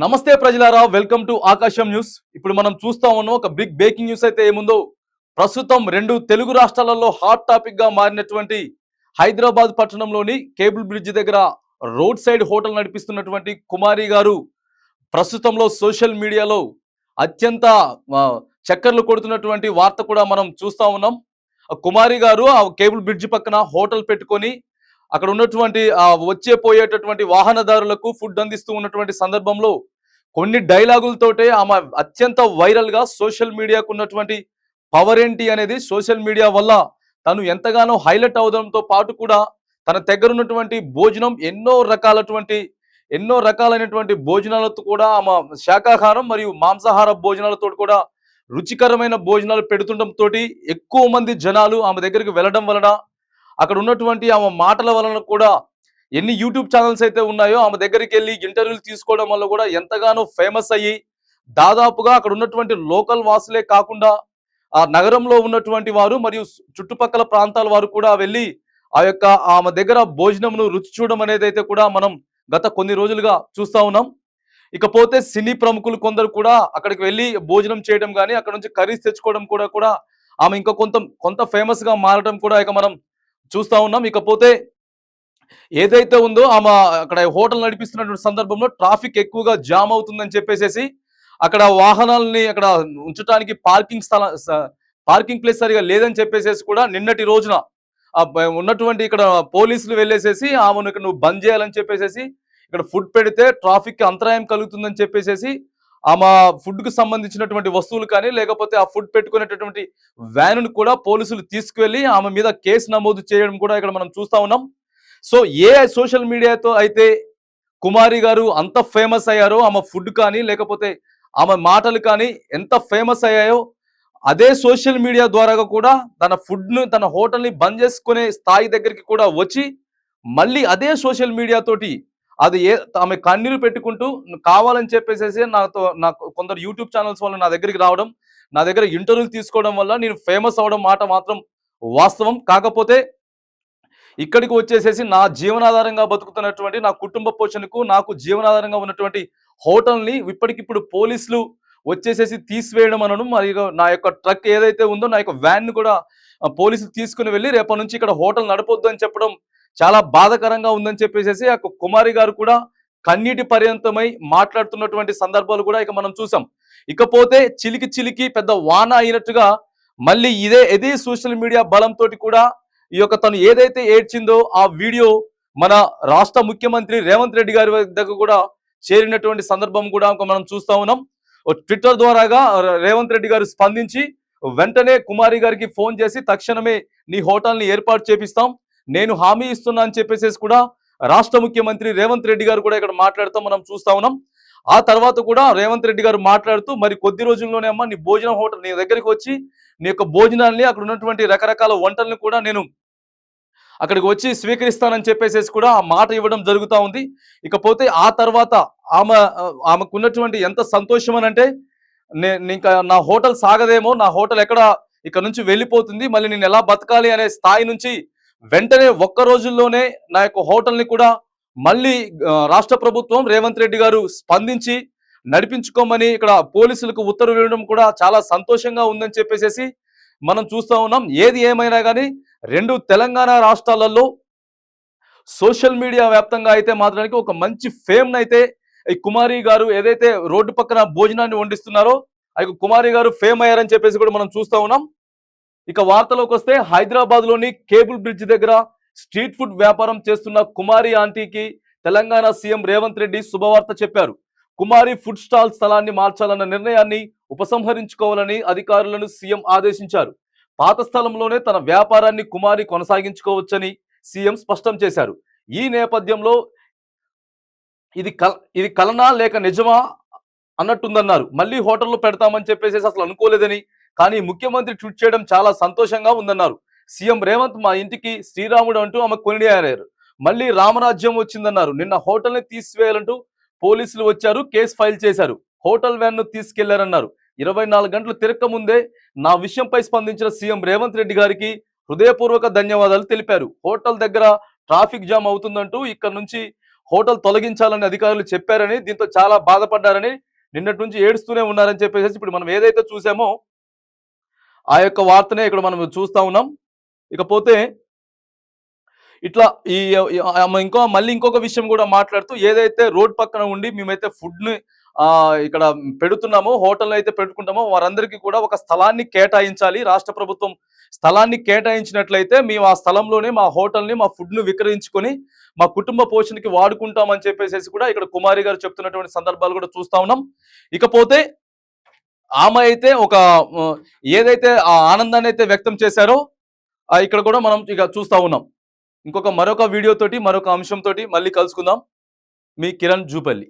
నమస్తే ప్రజలారా welcome to ఆకాశం న్యూస్. ఇప్పుడు మనం చూస్తా ఉన్నాం ఒక బిగ్ బ్రేకింగ్ న్యూస్ అయితే ఏముందో. ప్రస్తుతం రెండు తెలుగు రాష్ట్రాలలో హాట్ టాపిక్గా మారినటువంటి హైదరాబాద్ పట్టణంలోని కేబుల్ బ్రిడ్జ్ దగ్గర రోడ్ సైడ్ హోటల్ నడిపిస్తున్నటువంటి కుమారి గారు ప్రస్తుతంలో సోషల్ మీడియాలో అత్యంత చక్కర్లు కొడుతున్నటువంటి వార్త కూడా మనం చూస్తా ఉన్నాం. ఆ కుమారి గారు ఆ కేబుల్ బ్రిడ్జ్ పక్కన హోటల్ పెట్టుకొని అక్కడ ఉన్నటువంటి ఆ వచ్చే పోయేటటువంటి వాహనదారులకు ఫుడ్ అందిస్తూ ఉన్నటువంటి సందర్భంలో కొన్ని డైలాగులతోటే ఆమె అత్యంత వైరల్గా సోషల్ మీడియాకు ఉన్నటువంటి పవర్ ఏంటి అనేది సోషల్ మీడియా వల్ల తను ఎంతగానో హైలైట్ అవడంతో పాటు కూడా తన దగ్గర ఉన్నటువంటి భోజనం ఎన్నో రకాలటువంటి ఎన్నో రకాలైనటువంటి భోజనాలతో కూడా ఆమె శాకాహారం మరియు మాంసాహార భోజనాలతో కూడా రుచికరమైన భోజనాలు పెడుతుండటంతో ఎక్కువ మంది జనాలు ఆమె దగ్గరికి వెళ్ళడం వలన అక్కడ ఉన్నటువంటి ఆమె మాటల వలన కూడా ఎన్ని యూట్యూబ్ ఛానల్స్ అయితే ఉన్నాయో ఆమె దగ్గరికి వెళ్ళి ఇంటర్వ్యూలు తీసుకోవడం వల్ల కూడా ఎంతగానో ఫేమస్ అయ్యి దాదాపుగా అక్కడ ఉన్నటువంటి లోకల్ వాసులే కాకుండా ఆ నగరంలో ఉన్నటువంటి వారు మరియు చుట్టుపక్కల ప్రాంతాల వారు కూడా వెళ్ళి ఆ యొక్క ఆమె దగ్గర భోజనంను రుచి చూడడం అనేది అయితే కూడా మనం గత కొన్ని రోజులుగా చూస్తా ఉన్నాం. ఇకపోతే సినీ ప్రముఖులు కొందరు కూడా అక్కడికి వెళ్ళి భోజనం చేయడం కానీ అక్కడ నుంచి కర్రీస్ తెచ్చుకోవడం కూడా కూడా ఆమె ఇంకా కొంత కొంత ఫేమస్గా మారడం కూడా ఇక మనం చూస్తా ఉన్నాం. ఇకపోతే ఏదైతే ఉందో ఆమె అక్కడ హోటల్ నడిపిస్తున్నటువంటి సందర్భంలో ట్రాఫిక్ ఎక్కువగా జామ్ అవుతుందని చెప్పేసి అక్కడ వాహనాలని అక్కడ ఉంచడానికి పార్కింగ్ స్థల పార్కింగ్ ప్లేస్ సరిగా లేదని చెప్పేసి కూడా నిన్నటి రోజున ఉన్నటువంటి ఇక్కడ పోలీసులు వెళ్ళేసేసి ఆమెను ఇక్కడ నువ్వు బంద్ చేయాలని చెప్పేసి ఇక్కడ ఫుడ్ పెడితే ట్రాఫిక్కి అంతరాయం కలుగుతుందని చెప్పేసి ఆమె ఫుడ్కు సంబంధించినటువంటి వస్తువులు కానీ లేకపోతే ఆ ఫుడ్ పెట్టుకునేటటువంటి వ్యాన్ కూడా పోలీసులు తీసుకువెళ్ళి ఆమె మీద కేసు నమోదు చేయడం కూడా ఇక్కడ మనం చూస్తా ఉన్నాం. సో ఏ సోషల్ మీడియాతో అయితే కుమారి గారు అంత ఫేమస్ అయ్యారో ఆమె ఫుడ్ కానీ లేకపోతే ఆమె మాటలు కానీ ఎంత ఫేమస్ అయ్యాయో అదే సోషల్ మీడియా ద్వారా కూడా తన ఫుడ్ను తన హోటల్ని బంద్ చేసుకునే స్థాయి దగ్గరికి కూడా వచ్చి మళ్ళీ అదే సోషల్ మీడియా తోటి అది ఏ ఆమె కన్నీరు పెట్టుకుంటూ కావాలని చెప్పేసి నాతో నాకు కొందరు యూట్యూబ్ ఛానల్స్ వల్ల నా దగ్గరికి రావడం నా దగ్గర ఇంటర్వ్యూలు తీసుకోవడం వల్ల నేను ఫేమస్ అవడం మాట మాత్రం వాస్తవం. కాకపోతే ఇక్కడికి వచ్చేసేసి నా జీవనాధారంగా బతుకుతున్నటువంటి నా కుటుంబ పోషణకు నాకు జీవనాధారంగా ఉన్నటువంటి హోటల్ని ఇప్పటికిప్పుడు పోలీసులు వచ్చేసేసి తీసివేయడం అనడం మరియు నా యొక్క ట్రక్ ఏదైతే ఉందో నా యొక్క వ్యాన్ కూడా పోలీసులు తీసుకుని వెళ్ళి రేపటి నుంచి ఇక్కడ హోటల్ నడపొద్దు అని చెప్పడం చాలా బాధాకరంగా ఉందని చెప్పేసి ఆ కుమారి గారు కూడా కన్నీటి పర్యంతమై మాట్లాడుతున్నటువంటి సందర్భాలు కూడా ఇక మనం చూసాం. ఇకపోతే చిలికి చిలికి పెద్ద వాన అయినట్టుగా మళ్ళీ ఇదే ఇదే సోషల్ మీడియా బలంతో కూడా ఈ యొక్క తను ఏదైతే ఏడ్చిందో ఆ వీడియో మన రాష్ట్ర ముఖ్యమంత్రి రేవంత్ రెడ్డి గారి దగ్గర కూడా చేరినటువంటి సందర్భం కూడా మనం చూస్తా ఉన్నాం. ఓ ట్విట్టర్ ద్వారాగా రేవంత్ రెడ్డి గారు స్పందించి వెంటనే కుమారి గారికి ఫోన్ చేసి తక్షణమే నీ హోటల్ని ఏర్పాటు చేపిస్తాం. నేను హామీ ఇస్తున్నా అని చెప్పేసేసి కూడా రాష్ట్ర ముఖ్యమంత్రి రేవంత్ రెడ్డి గారు కూడా ఇక్కడ మాట్లాడుతూ మనం చూస్తా ఉన్నాం. ఆ తర్వాత కూడా రేవంత్ రెడ్డి గారు మాట్లాడుతూ మరి కొద్ది రోజుల్లోనే అమ్మ నీ భోజనం హోటల్ నీ దగ్గరికి వచ్చి నీ యొక్క భోజనాల్ని అక్కడ ఉన్నటువంటి రకరకాల వంటలను కూడా నేను అక్కడికి వచ్చి స్వీకరిస్తానని చెప్పేసేసి కూడా ఆ మాట ఇవ్వడం జరుగుతూ ఉంది. ఇకపోతే ఆ తర్వాత ఆమె ఆమెకున్నటువంటి ఎంత సంతోషం అని అంటే నేను ఇంకా నా హోటల్ సాగదేమో నా హోటల్ ఎక్కడ ఇక్కడ నుంచి వెళ్ళిపోతుంది మళ్ళీ నేను ఎలా బతకాలి అనే స్థాయి నుంచి వెంటనే ఒక్క రోజుల్లోనే నా యొక్క హోటల్ని కూడా మళ్ళీ రాష్ట్ర ప్రభుత్వం రేవంత్ రెడ్డి గారు స్పందించి నడిపించుకోమని ఇక్కడ పోలీసులకు ఉత్తర్వు ఇవ్వడం కూడా చాలా సంతోషంగా ఉందని చెప్పేసి మనం చూస్తా ఉన్నాం. ఏది ఏమైనా కానీ రెండు తెలంగాణ రాష్ట్రాలలో సోషల్ మీడియా వ్యాప్తంగా అయితే మాత్రానికి ఒక మంచి ఫేమ్ అయితే ఈ కుమారి గారు ఏదైతే రోడ్డు పక్కన భోజనాన్ని వండిస్తున్నారో ఆ యొక్క కుమారి గారు ఫేమ్ అయ్యారని చెప్పేసి కూడా మనం చూస్తా ఉన్నాం. ఇక వార్తలోకి వస్తే హైదరాబాద్లోని కేబుల్ బ్రిడ్జ్ దగ్గర స్ట్రీట్ ఫుడ్ వ్యాపారం చేస్తున్న కుమారి ఆంటీకి తెలంగాణ సీఎం రేవంత్ రెడ్డి శుభవార్త చెప్పారు. కుమారి ఫుడ్ స్టాల్ స్థలాన్ని మార్చాలన్న నిర్ణయాన్ని ఉపసంహరించుకోవాలని అధికారులను సీఎం ఆదేశించారు. పాత స్థలంలోనే తన వ్యాపారాన్ని కుమారి కొనసాగించుకోవచ్చని సీఎం స్పష్టం చేశారు. ఈ నేపథ్యంలో ఇది కల ఇది కలనా లేక నిజమా అన్నట్టుందన్నారు. మళ్ళీ హోటల్లో పెడతామని చెప్పేసి అసలు అనుకోలేదని కానీ ముఖ్యమంత్రి ట్వీట్ చేయడం చాలా సంతోషంగా ఉందన్నారు. సీఎం రేవంత్ మా ఇంటికి శ్రీరాముడు అంటూ ఆమె కొనియారారు మళ్ళీ రామరాజ్యం వచ్చిందన్నారు. నిన్న హోటల్ని తీసివేయాలంటూ పోలీసులు వచ్చారు కేసు ఫైల్ చేశారు. హోటల్ వ్యాన్ను తీసుకెళ్ళారన్నారు. ఇరవై నాలుగు గంటలు తిరక్క ముందే నా విషయంపై స్పందించిన సీఎం రేవంత్ రెడ్డి గారికి హృదయపూర్వక ధన్యవాదాలు తెలిపారు. హోటల్ దగ్గర ట్రాఫిక్ జామ్ అవుతుందంటూ ఇక్కడ నుంచి హోటల్ తొలగించాలని అధికారులు చెప్పారని దీంతో చాలా బాధపడ్డారని నిన్నటి నుంచి ఏడుస్తూనే ఉన్నారని చెప్పేసి ఇప్పుడు మనం ఏదైతే చూసామో ఆ యొక్క వార్తనే ఇక్కడ మనం చూస్తూ ఉన్నాం. ఇకపోతే ఇట్లా ఈ ఇంకో మళ్ళీ ఇంకొక విషయం కూడా మాట్లాడుతూ ఏదైతే రోడ్ పక్కన ఉండి మేమైతే ఫుడ్ని ఇక్కడ పెడుతున్నామో హోటల్ అయితే పెట్టుకుంటామో వారందరికీ కూడా ఒక స్థలాన్ని కేటాయించాలి. రాష్ట్ర ప్రభుత్వం స్థలాన్ని కేటాయించినట్లయితే మేము ఆ స్థలంలోనే మా హోటల్ని మా ఫుడ్ను విక్రయించుకొని మా కుటుంబ పోషణకి వాడుకుంటామని చెప్పేసి కూడా ఇక్కడ కుమారి గారు చెప్తున్నటువంటి సందర్భాలు కూడా చూస్తా ఉన్నాం. ఇకపోతే ఆమె అయితే ఒక ఏదైతే ఆ ఆనందాన్ని అయితే వ్యక్తం చేశారో ఇక్కడ కూడా మనం ఇక చూస్తా ఉన్నాం. ఇంకొక మరొక వీడియో తోటి మరొక అంశం తోటి మళ్ళీ కలుసుకుందాం. మీ కిరణ్ జూపల్లి.